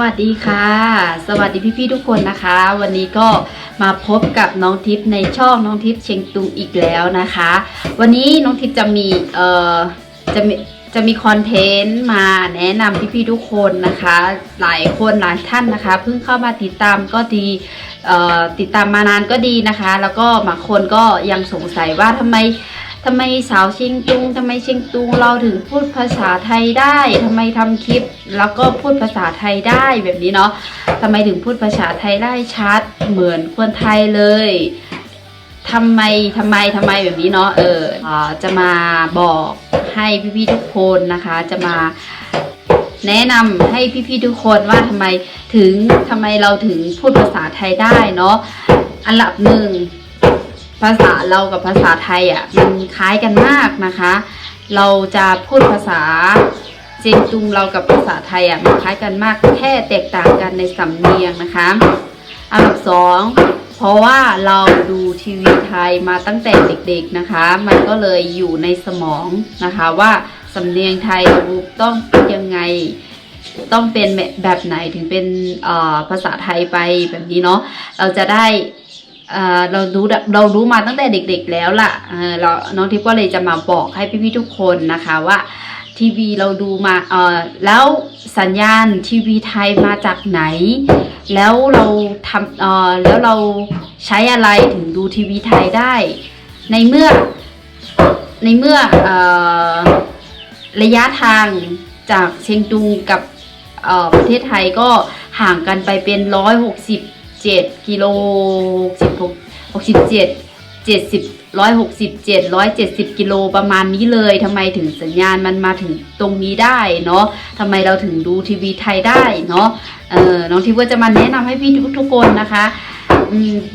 สวัสดีค่ะ สวัสดีพี่ๆทุกคนนะคะ วันนี้ก็มาพบกับน้องทิพย์ในช่องน้องทิพย์เชียงตุงอีกแล้วนะคะ วันนี้น้องทิพย์จะมีเอ่อจะมีจะมีคอนเทนต์มาแนะนำพี่ๆทุกคนนะคะ หลายคนหลายท่านนะคะ เพิ่งเข้ามาติดตามก็ดีเอ่อติดตามมานานก็ดีนะคะ แล้วก็บางคนก็ยังสงสัยว่าทำไม ทำไมสาวเชียงตุงทำไมเชียงตุงเราถึงพูดภาษาไทยได้ทำไมทำคลิป แล้วก็พูดภาษาไทยได้แบบนี้เนาะทำไมถึงพูดภาษาไทยได้ชัดเหมือนคนไทยเลยทำไมทำไมทำไมแบบนี้เนาะเออเออจะมาบอกให้พี่ๆทุกคนนะคะ จะมาแนะนำให้พี่ๆทุกคนว่าทำไมถึงทำไมเราถึงพูดภาษาไทยได้เนาะอันดับหนึ่ง ภาษาเรากับภาษาไทยอะมันคล้ายกันมากนะคะ เราจะพูดภาษาเจงตุงเรากับภาษาไทยอะมันคล้ายกันมากแค่แตกต่างกันในสำเนียงนะคะอันดับสองเพราะว่าเราดูทีวีไทยมาตั้งแต่เด็กๆนะคะ มันก็เลยอยู่ในสมองนะคะว่าสำเนียงไทยเราต้องพูดยังไง ต้องเป็นแบบไหนถึงเป็นภาษาไทยไปแบบนี้เนาะเราจะได้ เรารู้เรารู้มาตั้งแต่เด็ก ๆ แล้วล่ะเราน้องทิพย์ก็เลยจะมาบอกให้พี่ๆทุกคนนะคะว่าทีวีเราดูมาเออแล้วสัญญาณทีวีไทยมาจากไหน แล้วเราทำเออแล้วเราใช้อะไรถึงดูทีวีไทยได้ ในเมื่อในเมื่อเออระยะทางจากเชียงตุงกับเออประเทศไทยก็ห่างกันไปเป็นร้อยหกสิบ เจ็ดกิโลสิบหกหกสิบเจ็ดเจ็ดสิบร้อยหกสิบเจ็ดร้อยเจ็ดสิบกิโลประมาณนี้เลยทำไมถึงสัญญาณมันมาถึงตรงนี้ได้เนาะทำไมเราถึงดูทีวีไทยได้เนาะเออน้องทิพย์ก็จะมาแนะนำให้พี่ทุกทุกคนนะคะ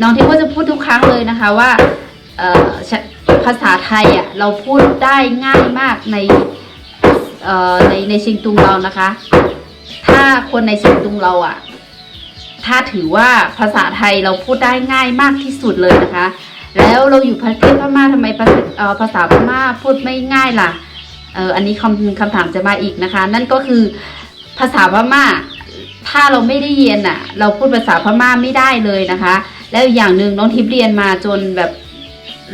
น้องทิพย์ก็จะพูดทุกครั้งเลยนะคะว่าเออภาษาไทยอะเราพูดได้ง่ายมากในในในชียงตุงเรานะคะ ถ้าคนในชียงตุงเราอะ ถ้าถือว่าภาษาไทยเราพูดได้ง่ายมากที่สุดเลยนะคะ แล้วเราอยู่ประเทศพม่าทำไมภาษาภาษาพม่าพูดไม่ง่ายล่ะเอออันนี้คำคำถามจะมาอีกนะคะ นั่นก็คือภาษาพม่า ถ้าเราไม่ได้เรียนอะ เราพูดภาษาพม่าไม่ได้เลยนะคะ แล้วอย่างหนึ่งน้องทิพย์เรียนมาจนแบบ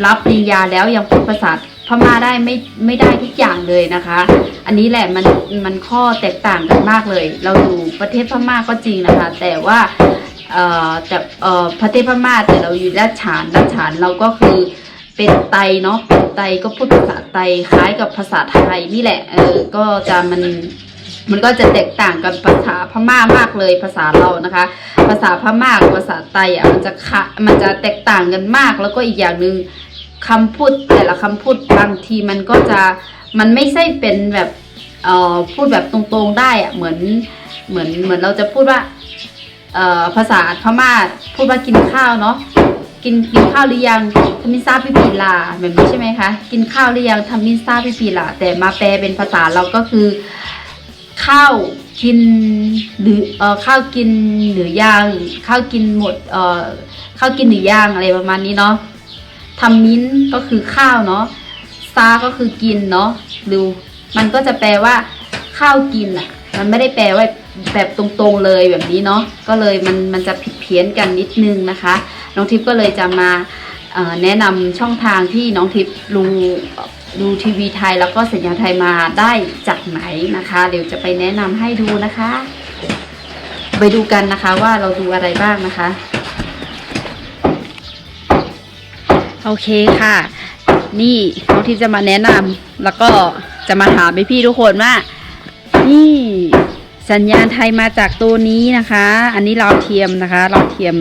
รับปริญญาแล้วยังพูดภาษา พม่าได้ไม่ไม่ได้ทุกอย่างเลยนะคะ อันนี้แหละมันมันข้อแตกต่างกันมากเลย เราอยู่ประเทศพม่าก็จริงนะคะ แต่ว่าเอ่อแต่เอ่อประเทศพม่าแต่เราอยู่ด้านฉานด้านฉานเราก็คือเป็นไตเนาะเป็นไตก็พูดภาษาไตคล้ายกับภาษาไทยนี่แหละเออก็จะมันมันก็จะแตกต่างกันภาษาพม่ามากเลยภาษาเรานะคะ ภาษาพม่ากับภาษาไตอะมันจะคะมันจะแตกต่างกันมากแล้วก็อีกอย่างหนึ่ง คำพูดแต่ละคำพูดบางทีมันก็จะมันไม่ใช่เป็นแบบเอ่อพูดแบบตรงๆได้อะเหมือนเหมือนเหมือนเราจะพูดว่าเอ่อภาษาพม่าพูดว่ากินข้าวเนาะกินกินข้าวหรือยังทำมินซาพิปีลาแบบนี้ใช่ไหมคะ กินข้าวหรือยังทำมินซาพิปีลาแต่มาแปลเป็นภาษาเราก็คือ ข้าวกินหรือเอ่อข้าวกินหรือยังข้าวกินหมดเอ่อข้าวกินหรือยังอะไรประมาณนี้เนาะ ทำมิ้นก็คือข้าวเนาะซาก็คือกินเนาะดูมันก็จะแปลว่า ข้าวกินอะมันไม่ได้แปลว่าแบบตรงๆเลยแบบนี้เนาะก็เลยมันมันจะผิดเพี้ยนกันนิดนึงนะคะน้องทิพย์ก็เลยจะมาแนะนำช่องทางที่น้องทิพย์ดูดูทีวีไทยแล้วก็สัญญาไทยมาได้จากไหนนะคะ เดี๋ยวจะไปแนะนำให้ดูนะคะ ไปดูกันนะคะว่าเราดูอะไรบ้างนะคะ โอเคค่ะ นี่น้องที่จะมาแนะนำแล้วก็จะมาถามพี่ทุกคนว่า นี่สัญญาณไทยมาจากตัวนี้นะคะ อันนี้เราวเทียมนะคะ เราวเทียม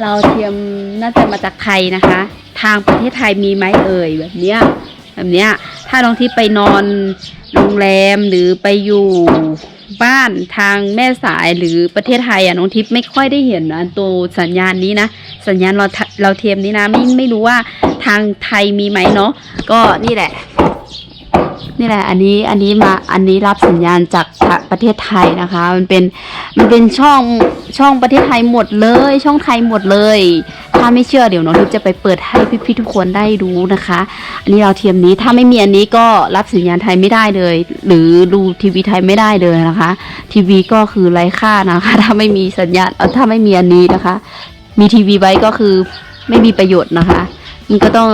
เราวเทียมน่าจะมาจากไทยนะคะ ทางประเทศไทยมีไหมเอ่ยแบบเนี้ยแบบเนี้ย ถ้าน้องทิพย์ไปนอนโรงแรมหรือไปอยู่บ้านทางแม่สายหรือประเทศไทยอะน้องทิพย์ไม่ค่อยได้เห็นนะตัวสัญญาณนี้นะ สัญญาณเราเราเทียมนี้นะไม่ไม่รู้ว่าทางไทยมีไหมเนาะก็นี่แหละ นี่แหละ อันนี้อันนี้มาอันนี้รับสัญญาณจากประเทศไทยนะคะ มันเป็นมันเป็นช่องช่องประเทศไทยหมดเลย ช่องไทยหมดเลย ถ้าไม่เชื่อเดี๋ยวน้องทิพย์จะไปเปิดให้พี่ๆทุกคนได้ดูนะคะ อันนี้เราเทียมนี้ถ้าไม่มีอันนี้ก็รับสัญญาณไทยไม่ได้เลย หรือดูทีวีไทยไม่ได้เลยนะคะ ทีวีก็คือไร้ค่านะคะ ถ้าไม่มีสัญญาณถ้าไม่มีอันนี้นะคะ มีทีวีไว้ก็คือไม่มีประโยชน์นะคะ มันก็ต้อง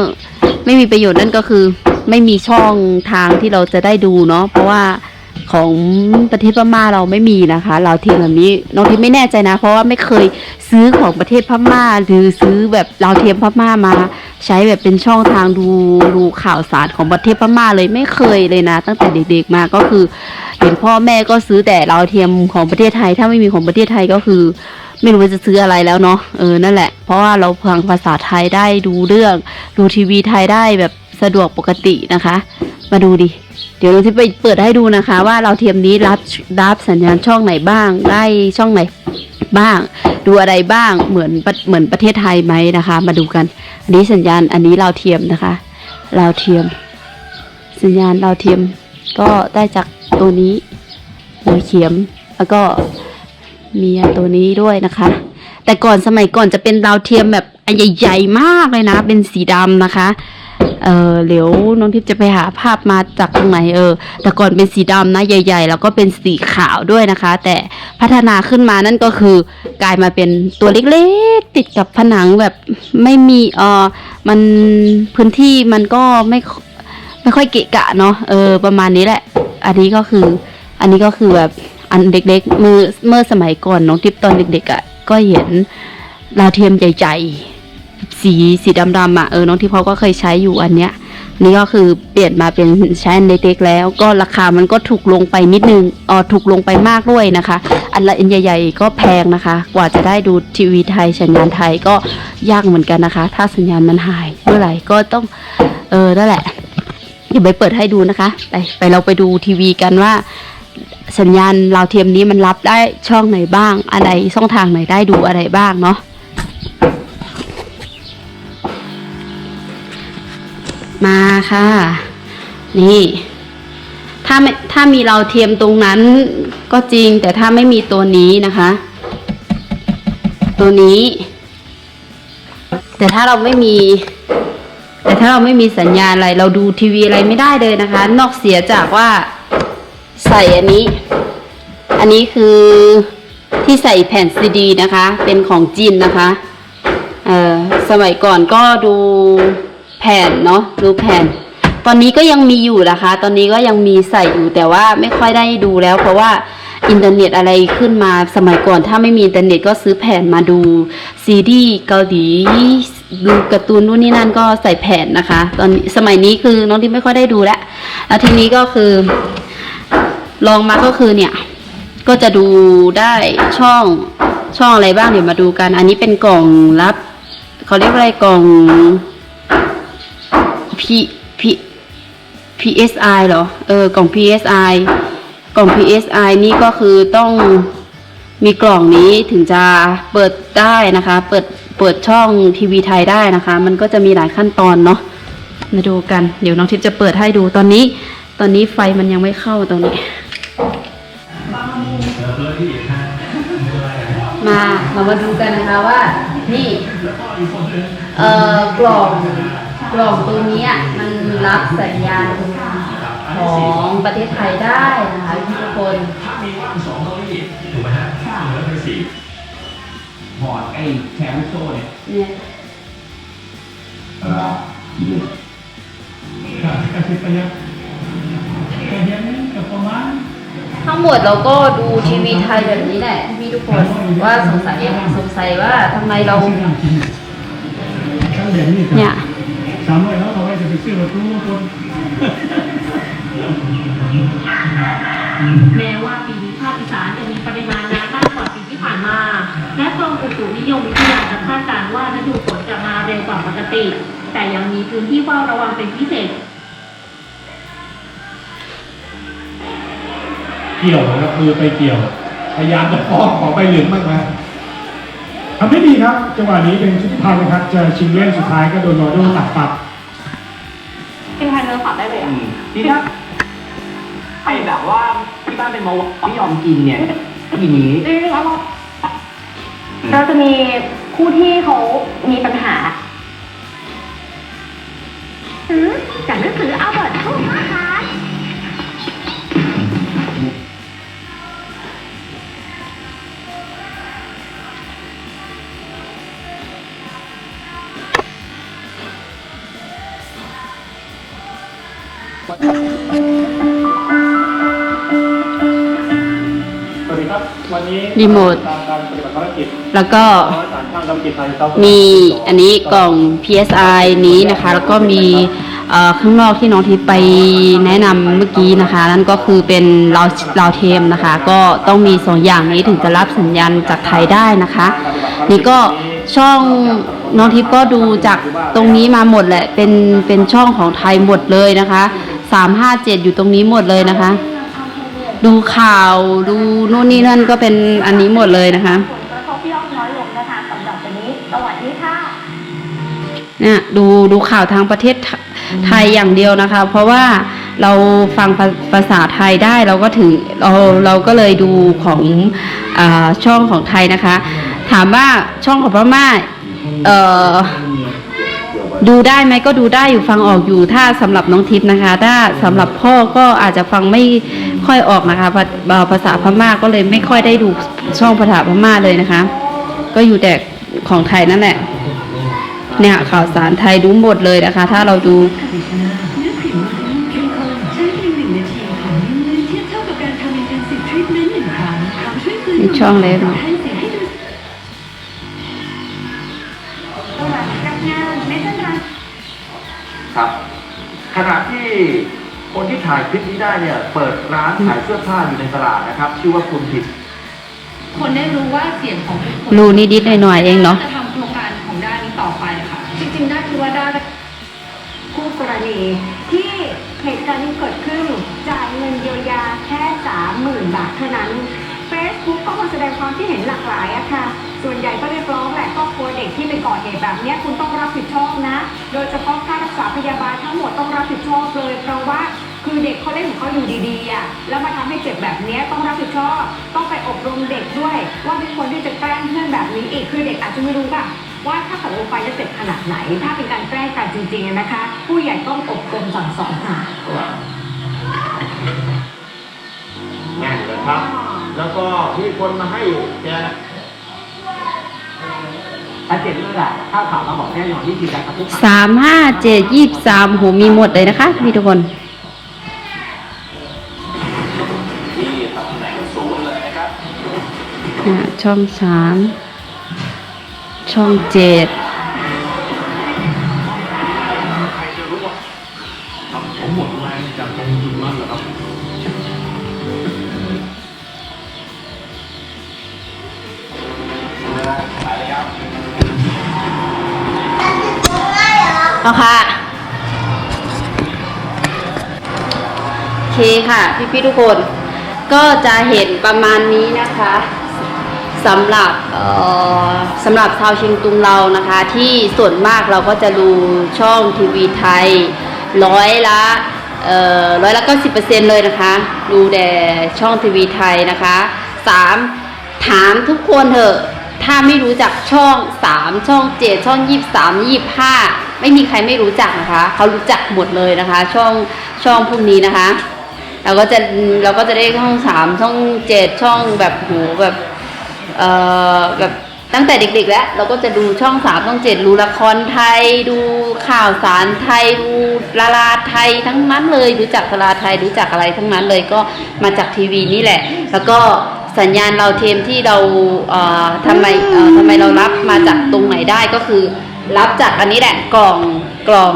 ไม่มีประโยชน์นั่นก็คือ ไม่มีช่องทางที่เราจะได้ดูเนาะเพราะว่าของประเทศพม่าเราไม่มีนะคะเราเทียมแบบนี้น้องทิพย์ไม่แน่ใจนะ เพราะว่าไม่เคยซื้อของประเทศพม่า หรือซื้อแบบเราเทียมพม่ามา ใช้แบบเป็นช่องทางดูดูข่าวสารของประเทศพม่าเลยไม่เคยเลยนะ ตั้งแต่เด็กๆมาก็คือ เห็นพ่อแม่ก็ซื้อแต่เราเทียมของประเทศไทย ถ้าไม่มีของประเทศไทยก็คือ ไม่รู้ว่าจะซื้ออะไรแล้วเนาะเออนั่นแหละเพราะว่าเราฟังภาษาไทยได้ดูเรื่อง ดูทีวีไทยได้แบบ สะดวกปกตินะคะ มาดูดิ เดี๋ยวเราจะไปเปิดให้ดูนะคะ ว่าเราเทียมนี้รับรับสัญญาณช่องไหนบ้าง ได้ช่องไหนบ้าง ดูอะไรบ้างเหมือนเหมือนประเทศไทยไหมนะคะ มาดูกัน อันนี้สัญญาณอันนี้เราเทียมนะคะ เราเทียม สัญญาณเราเทียมก็ได้จากตัวนี้หัวเข็มแล้วก็มีตัวนี้ด้วยนะคะ แต่ก่อนสมัยก่อนจะเป็นดาวเทียมแบบ อันใหญ่ๆมากเลยนะ เป็นสีดำนะคะ เออเดี๋ยวน้องทิพย์จะไปหาภาพมาจากตรงไหนเออ แต่ก่อนเป็นสีดำนะใหญ่ ๆ แล้วก็เป็นสีขาวด้วยนะคะ แต่พัฒนาขึ้นมานั่นก็คือกลายมาเป็นตัวเล็กๆ ติดกับผนังแบบไม่มีเออมันพื้นที่มันก็ไม่ไม่ค่อยเกะกะเนาะเออ ประมาณนี้แหละ อันนี้ก็คือ อันนี้ก็คือแบบอันเด็กๆมือเมื่อสมัยก่อนน้องทิพย์ตอนเด็กๆอะ่ะก็เห็นดาวเทียมใหญ่ ๆ สีสีดำๆอะเออน้องทิพย์เขาก็เคยใช้อยู่อันเนี้ย นี่ก็คือเปลี่ยนมาเป็นใช้อันเล็กๆแล้ว ก็ราคามันก็ถูกลงไปนิดนึงอ๋อถูกลงไปมากด้วยนะคะ อันละอันใหญ่ๆก็แพงนะคะ กว่าจะได้ดูทีวีไทยสัญญาณไทยก็ยากเหมือนกันนะคะ ถ้าสัญญาณมันหายเมื่อไหร่ก็ต้อง เออนั่นแหละเดี๋ยวไปเปิดให้ดูนะคะ ไปไปเราไปดูทีวีกันว่าสัญญาณเราวเทียมนี้มันรับได้ช่องไหนบ้าง อะไรช่องทางไหนได้ดูอะไรบ้างเนาะ มาค่ะ นี่ ถ้าไม่ถ้ามีเราเทียมตรงนั้นก็จริง แต่ถ้าไม่มีตัวนี้นะคะ ตัวนี้ แต่ถ้าเราไม่มี แต่ถ้าเราไม่มีสัญญาณอะไร เราดูทีวีอะไรไม่ได้เลยนะคะ นอกเสียจากว่าใส่อันนี้ อันนี้คือที่ใส่แผ่นซีดีนะคะ เป็นของจีนนะคะ เอ่อ สมัยก่อนก็ดู แผ่นเนาะดูแผ่น ตอนนี้ก็ยังมีอยู่นะคะ ตอนนี้ก็ยังมีใส่อยู่แต่ว่าไม่ค่อยได้ดูแล้ว เพราะว่าอินเทอร์เน็ตอะไรขึ้นมาสมัยก่อน ถ้าไม่มีอินเทอร์เน็ตก็ซื้อแผ่นมาดูซีดีเกาหลีดูการ์ตูนนู่นนี่นั่นก็ใส่แผ่นนะคะ ตอนสมัยนี้คือน้องที่ไม่ค่อยได้ดูแล้วแล้วทีนี้ก็คือ ลองมาก็คือเนี่ย ก็จะดูได้ช่องช่องอะไรบ้างเดี๋ยวมาดูกัน อันนี้เป็นกล่องรับเขาเรียกว่าอะไรกล่อง P P PSI เหรอ เออ กล่อง PSI กล่อง PSI นี่ก็คือต้องมีกล่องนี้ถึงจะเปิดได้นะคะ เปิด เปิดช่องทีวีไทยได้นะคะ มันก็จะมีหลายขั้นตอนเนาะ มาดูกัน เดี๋ยวน้องทิพย์จะเปิดให้ดู ตอนนี้ ตอนนี้ไฟมันยังไม่เข้าตรงนี้ มา เรามาดูกันนะคะว่า นี่ เอ่อ กล่อง กล่องตัวเนี้ยมันรับสัญญาณของประเทศไทยได้นะคะทุกคนมีว่างสองเก้าอี้ถูกไหมฮะเหลือไปสี่พอร์ดไอ้แชร์ลูกโซ่เนี่ยเนี่ยการติดไปยังการยังกับประมาณทั้งหมดเราก็ดูทีวีไทยแบบนี้แหละพี่ทุกคนว่าสงสัยสงสัยว่าทำไมเราตั้งเด่นนี่เนี่ย สามร้อยแล้วเอาไว้จะไปซื้อรถตู้คนแม้ว่าปีนี้ภาคอีสานจะมีปริมาณน้ำมากกว่าปีที่ผ่านมา และกรมอุตุนิยมวิทยาจะคาดการณ์ว่าฤดูฝนจะมาเร็วกว่าปกติ แต่ยังมีพื้นที่เฝ้าระวังเป็นพิเศษเกี่ยวนะครับมือไปเกี่ยว พยายามจะฟ้องขอใบเหลืองมากนะทำได้ดี ครับ จังหวะนี้เป็นชุดพันนะครับ จะชิงเล่นสุดท้ายก็โดนรอโดตัดปัดเป็นไทยเนื้อฝัดได้เลยอะดีครับรแบบว่าที่บ้านเป็นเบาหวานไม่ยอมกินเนี่ยทีนี้เราจะมีผู้ที่เขามีปัญหา ซื้อจากหนังสืออัลเบิร์ตทูน สวัสดีครับ วันนี้รีโมทตามการปฏิบัติภารกิจแล้วก็ร้อยสารข้างธุรกิจไทยเซาท์มีอันนี้กล่อง PSI นี้นะคะ แล้วก็มีเอ่อข้างนอกที่น้องทิพย์ไปแนะนำเมื่อกี้นะคะ นั่นก็คือเป็นเราเราเทมนะคะ ก็ต้องมีสองอย่างนี้ถึงจะรับสัญญาณจากไทยได้นะคะ นี่ก็ช่องน้องทิพย์ก็ดูจากตรงนี้มาหมดแหละเป็นเป็นช่องของไทยหมดเลยนะคะ สามห้าเจ็ดอยู่ตรงนี้หมดเลยนะคะ ดูข่าวดูนู่นนี่นั่นก็เป็นอันนี้หมดเลยนะคะผลกระทบที่ลดน้อยลงนะคะสำหรับวันนี้สวัสดีค่ะเนี่ยดูดูข่าวทางประเทศไทไทยอย่างเดียวนะคะ เพราะว่าเราฟังภาภาษาไทยได้เราก็ถึงเราเราก็เลยดูของอาช่องของไทยนะคะ ถามว่าช่องของพม่าเอ่อ ดูได้ไหมก็ดูได้อยู่ฟังออกอยู่ถ้าสำหรับน้องทิพย์นะคะ ถ้าสำหรับพ่อก็อาจจะฟังไม่ค่อยออกนะคะภาษาพม่าก็เลยไม่ค่อยได้ดูช่องภาษาพม่าเลยนะคะ ก็อยู่แต่ของไทยนั่นแหละ เนี่ยข่าวสารไทยรู้หมดเลยนะคะ ถ้าเราดูเนื้อผิวเข้มข้นใช้เพียงหนึ่งนาทีของเนื้อ ขณะที่คนที่ถ่ายคลิปนี้ได้เนี่ย เปิดร้านขายเสื้อผ้าอยู่ในตลาดนะครับ ชื่อว่าคุณผิด คนได้รู้ว่าเสียงของทุกคนรู้นิดๆหน่อยๆเองเนาะ จะทำโครงการของด้านนี้ต่อไปค่ะ จริงๆ ได้คือว่าได้คู่กรณี ที่เหตุการณ์นี้เกิดขึ้นจ่ายเงินเยียวยาแค่สามหมื่นบาทเท่านั้น Facebook ก็มาแสดงความคิดเห็นหลากหลายอะค่ะ ส่วนใหญ่ก็เรียกร้องแหละครอบครัวเด็กที่ไปก่อเหตุแบบนี้คุณต้องรับผิดชอบนะ โดยเฉพาะค่ารักษาพยาบาลทั้งหมดต้องรับผิดชอบเลย เพราะว่าคือเด็กเขาเล่นของเขาอยู่ดีๆอะแล้วมาทำให้เจ็บแบบนี้ต้องรับผิดชอบ ต้องไปอบรมเด็กด้วย ว่าไม่ควรที่จะแกล้งเพื่อนแบบนี้อีกคือเด็กอาจจะไม่รู้ป่ะว่าถ้าเกิดลงไปจะเจ็บขนาดไหน ถ้าเป็นการแกล้งกันจริงๆนะคะ ผู้ใหญ่ต้องอบรมสั่งสอนค่ะแน่นเลยครับ แล้วก็มีคนมาให้แก ชัดเจนเลยแหละถ้าข่าวมาบอกแน่นอนนี่คือการกระทุ้สามห้าเจ็ดยี่สามโหมีหมดเลยนะคะพี่ทุกคนที่ตำแหน่งศูนย์เลยนะครับอะช่องสามช่องเจ็ด ค่ะ พี่ๆทุกคนก็จะเห็นประมาณนี้นะคะสำหรับสำหรับชาวเชียงตุงเรานะคะ ที่ส่วนมากเราก็จะดูช่องทีวีไทยร้อยละร้อยละเก้าสิบเปอร์เซ็นเลยนะคะ ดูแต่ช่องทีวีไทยนะคะสามถามทุกคนเถอะถ้าไม่รู้จักช่องสามช่องเจ็ดช่องยี่สามยี่ห้าไม่มีใครไม่รู้จักนะคะ เขารู้จักหมดเลยนะคะ ช่องช่องพวกนี้นะคะ เราก็จะเราก็จะได้ช่องสามช่องเจ็ดช่องแบบโหแบบเอ่อแบบตั้งแต่เด็กๆแล้ว เราก็จะดูช่องสามช่องเจ็ดดูละครไทย ดูข่าวสารไทยดูลาลาไทยทั้งนั้นเลยรู้จักดาราไทยรู้จักอะไรทั้งนั้นเลยก็มาจากทีวีนี่แหละ แล้วก็สัญญาณเราเทมที่เราเอ่อทำไมเอ่อทำไมเรารับมาจากตรงไหนได้ก็คือ รับจากอันนี้แหละกล่องกล่อง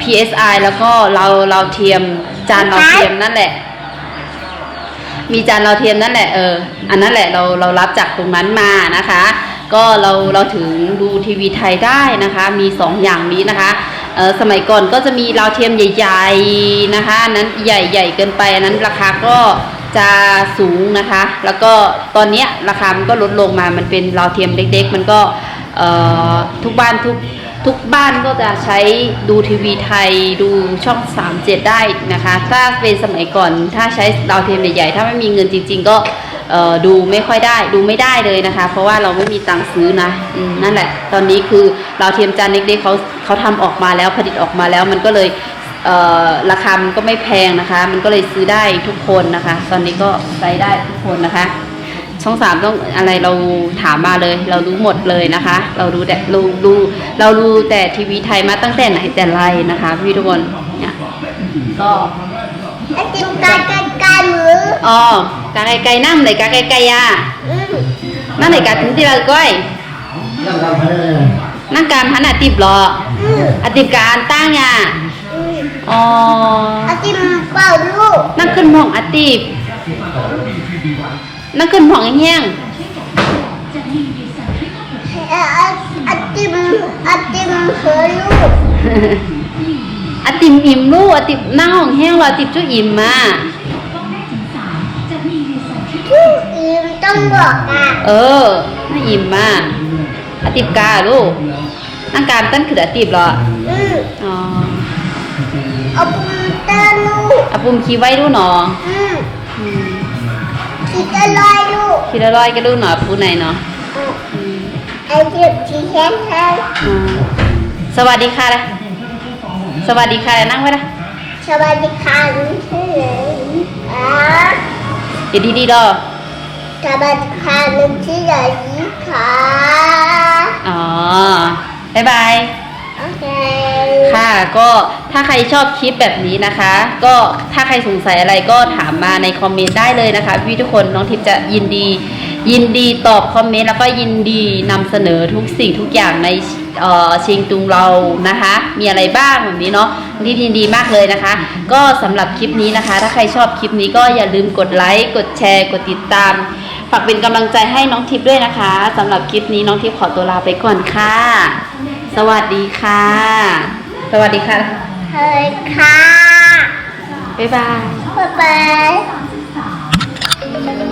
PSI แล้วก็เราเราเทียมจานเราเทียมนั่นแหละ มีจานเราเทียมนั่นแหละเอออันนั้นแหละเราเรารับจากตรงนั้นมานะคะ ก็เราเราถึงดูทีวีไทยได้นะคะ มีสองอย่างนี้นะคะเออสมัยก่อนก็จะมีเราเทียมใหญ่ ๆนะคะอันนั้นใหญ่ใหญ่เกินไปอันนั้นราคาก็จะสูงนะคะ แล้วก็ตอนเนี้ยราคามันก็ลดลงมามันเป็นเราเทียมเล็ก ๆ มันก็เอ่อ ทุกบ้านทุกทุกบ้านก็จะใช้ดูทีวีไทยดูช่อง 37 ได้นะคะ ถ้าเป็นสมัยก่อนถ้าใช้ดาวเทียมใหญ่ๆ ถ้าไม่มีเงินจริง ๆ ก็ดูไม่ค่อยได้ดูไม่ได้เลยนะคะ เพราะว่าเราไม่มีตังค์ซื้อนะอนั่นแหละ ตอนนี้คือดาวเทียมจานเล็กๆเขาเขาทำออกมาแล้วผลิตออกมาแล้วมันก็เลยเราคามันก็ไม่แพงนะคะ มันก็เลยซื้อได้ทุกคนนะคะ ตอนนี้ก็ใช้ได้ทุกคนนะคะ ช่องสามต้องอะไรเราถามมาเลย เรารู้หมดเลยนะคะ เรารู้แต่รู้รู้เรารู้แต่ทีวีไทยมาตั้งแต่ไหนแต่ไรนะคะพี่ทุกคนเนี่ยก็ไอติมกายกายกายมืออ๋อกาไก่ไก่น้ำไหนกาไก่ไก่ยาอืมนั่นไหนกาถึงที่เราก้อยนั่งการพันอาติบเหรออืมอาติบการตั้งอะอืมอ๋อไอติมเปล่าลูกนั่งขึ้นห้องอาติบ นั่งขึ้นห้องแห้งเอ่อไอติมไอติมเหอลูกๆอาติมอิ่มลูกอาติบนั่งห้องแห้งรออาติบจุอิ่มมาทุกอิ่มต้องบอกอะเออน่าอิ่มมากอาติบกาลูกนั่งการตั้นคืออาติบเหรออืมอ๋อเอาปุมตาลูกอาปุ่มคีไว้ดูหนออืมอืม คิดอร่อยลูกคีละร้อยก็ดูหน่อปูไหนเนาะอือืมไอติมที่แห้งแห้งอ๋อสวัสดีค่ะเลยสวัสดีค่ะเลยนั่งไว้ละสวัสดีค่ะนี่ชื่ออ่าเดี๋ยวดีๆดอสวัสดีค่ะนี่ชื่ออะไรค่ะอ๋อบ๊ายบาย โอเค ค่ะ ก็ถ้าใครชอบคลิปแบบนี้นะคะ ก็ถ้าใครสงสัยอะไรก็ถามมาในคอมเมนต์ได้เลยนะคะพี่ทุกคนน้องทิพย์จะยินดี ยินดีตอบคอมเมนต์แล้วก็ยินดีนำเสนอทุกสิ่งทุกอย่างในเออชียงตุงเรานะคะ มีอะไรบ้างแบบนี้เนาะน้องทิพย์ยินดีมากเลยนะคะ ก็สำหรับคลิปนี้นะคะ ถ้าใครชอบคลิปนี้ก็อย่าลืมกดไลค์กดแชร์ กดติดตามฝากเป็นกำลังใจให้น้องทิพย์ด้วยนะคะสำหรับคลิปนี้น้องทิพย์ขอตัวลาไปก่อนค่ะ สวัสดีค่ะ สวัสดีค่ะเฮ้ยค่ะ บ๊ายบาย บ๊ายบาย